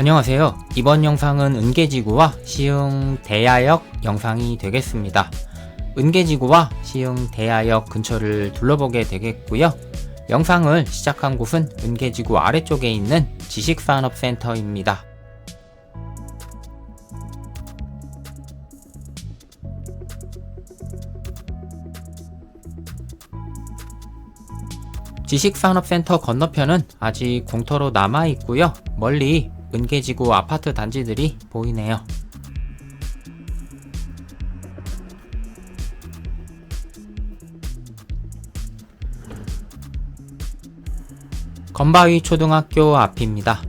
안녕하세요. 이번 영상은 은계지구와 시흥 대야역 영상이 되겠습니다. 은계지구와 시흥 대야역 근처를 둘러보게 되겠고요. 영상을 시작한 곳은 은계지구 아래쪽에 있는 지식산업센터입니다. 지식산업센터 건너편은 아직 공터로 남아 있고요. 멀리 은계지구 아파트 단지들이 보이네요. 건바위 초등학교 앞입니다.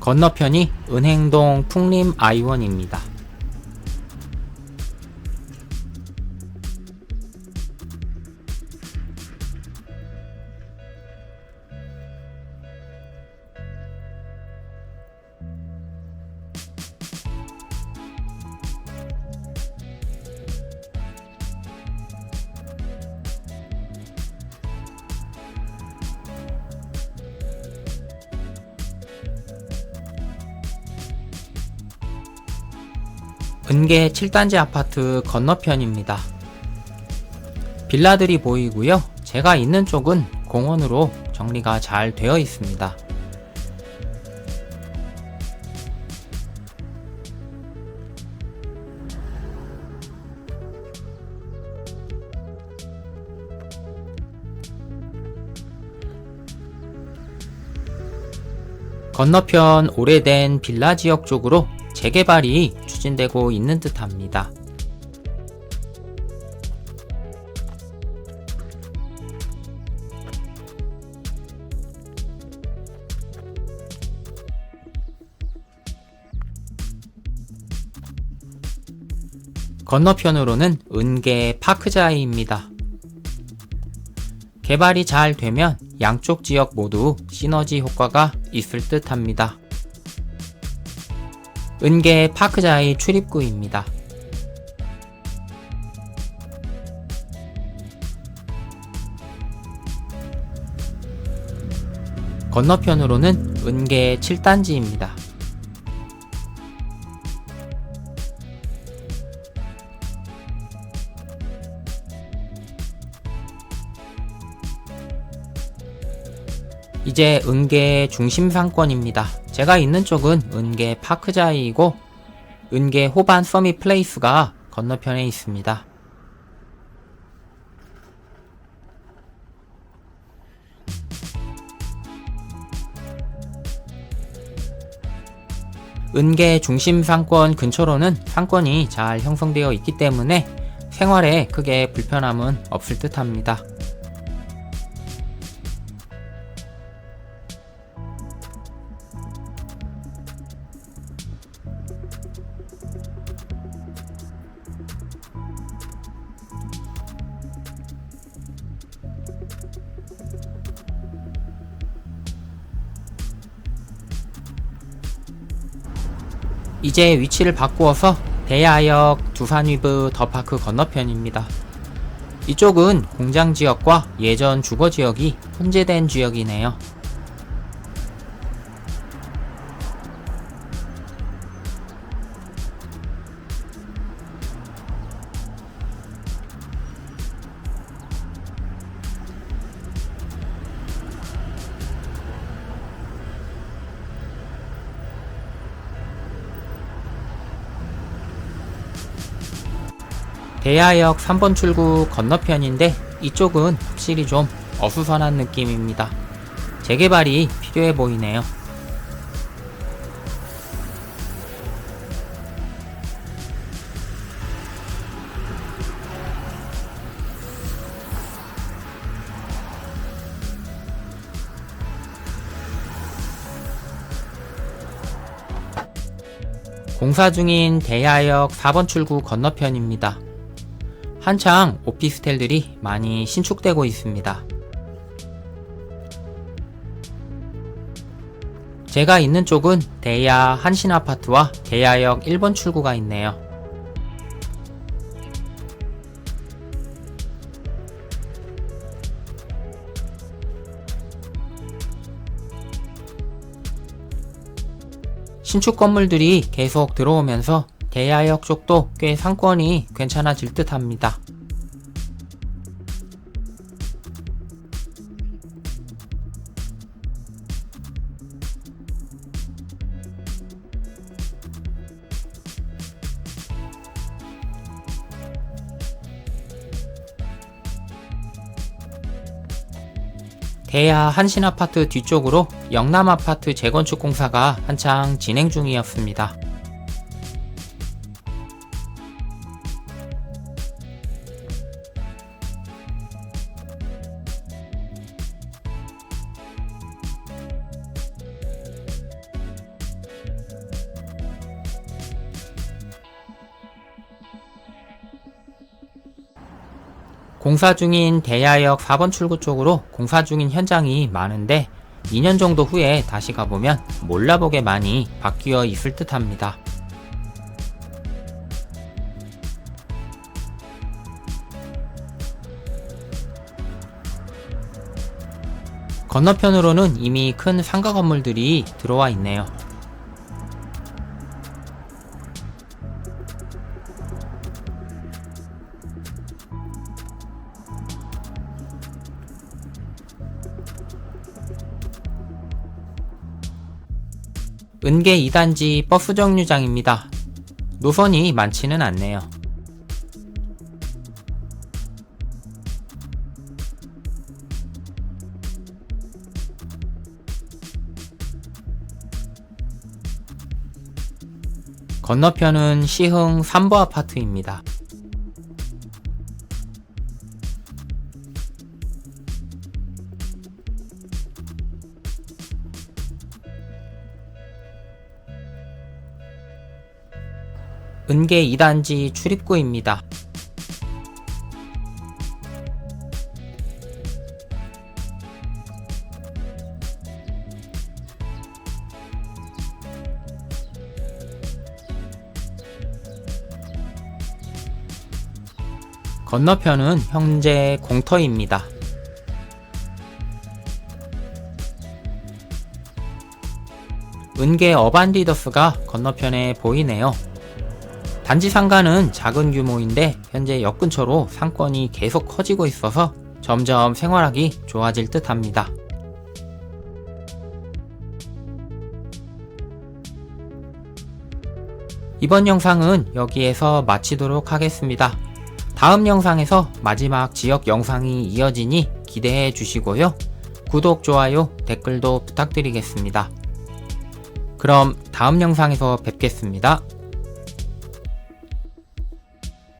건너편이 은행동 풍림 아이원입니다. 은계 7단지 아파트 건너편입니다. 빌라들이 보이고요. 제가 있는 쪽은 공원으로 정리가 잘 되어 있습니다. 건너편 오래된 빌라 지역 쪽으로 재개발이 추진되고 있는 듯 합니다. 건너편으로는 은계 파크자이입니다. 개발이 잘 되면 양쪽 지역 모두 시너지 효과가 있을 듯 합니다. 은계 파크자이 출입구입니다. 건너편으로는 은계 7단지입니다. 이제 은계 중심 상권입니다. 제가 있는 쪽은 은계 파크자이이고 은계 호반 서밋 플레이스가 건너편에 있습니다. 은계 중심 상권 근처로는 상권이 잘 형성되어 있기 때문에 생활에 크게 불편함은 없을 듯 합니다. 이제 위치를 바꾸어서 대야역 두산위브 더파크 건너편입니다. 이쪽은 공장 지역과 예전 주거 지역이 혼재된 지역이네요. 대야역 3번 출구 건너편인데 이쪽은 확실히 좀 어수선한 느낌입니다. 재개발이 필요해 보이네요. 공사 중인 대야역 4번 출구 건너편입니다. 한창 오피스텔들이 많이 신축되고 있습니다. 제가 있는 쪽은 대야 한신 아파트와 대야역 1번 출구가 있네요. 신축 건물들이 계속 들어오면서 대야역 쪽도 꽤 상권이 괜찮아질 듯 합니다. 대야 한신아파트 뒤쪽으로 영남아파트 재건축 공사가 한창 진행 중이었습니다. 공사 중인 대야역 4번 출구 쪽으로 공사 중인 현장이 많은데 2년 정도 후에 다시 가보면 몰라보게 많이 바뀌어 있을 듯 합니다. 건너편으로는 이미 큰 상가 건물들이 들어와 있네요. 은계 2단지 버스 정류장입니다. 노선이 많지는 않네요. 건너편은 시흥 3부 아파트입니다. 은계 2단지 출입구입니다. 건너편은 현재 공터입니다. 은계 어반디더스가 건너편에 보이네요. 단지 상가는 작은 규모인데 현재 역 근처로 상권이 계속 커지고 있어서 점점 생활하기 좋아질 듯 합니다. 이번 영상은 여기에서 마치도록 하겠습니다. 다음 영상에서 마지막 지역 영상이 이어지니 기대해 주시고요. 구독, 좋아요, 댓글도 부탁드리겠습니다. 그럼 다음 영상에서 뵙겠습니다.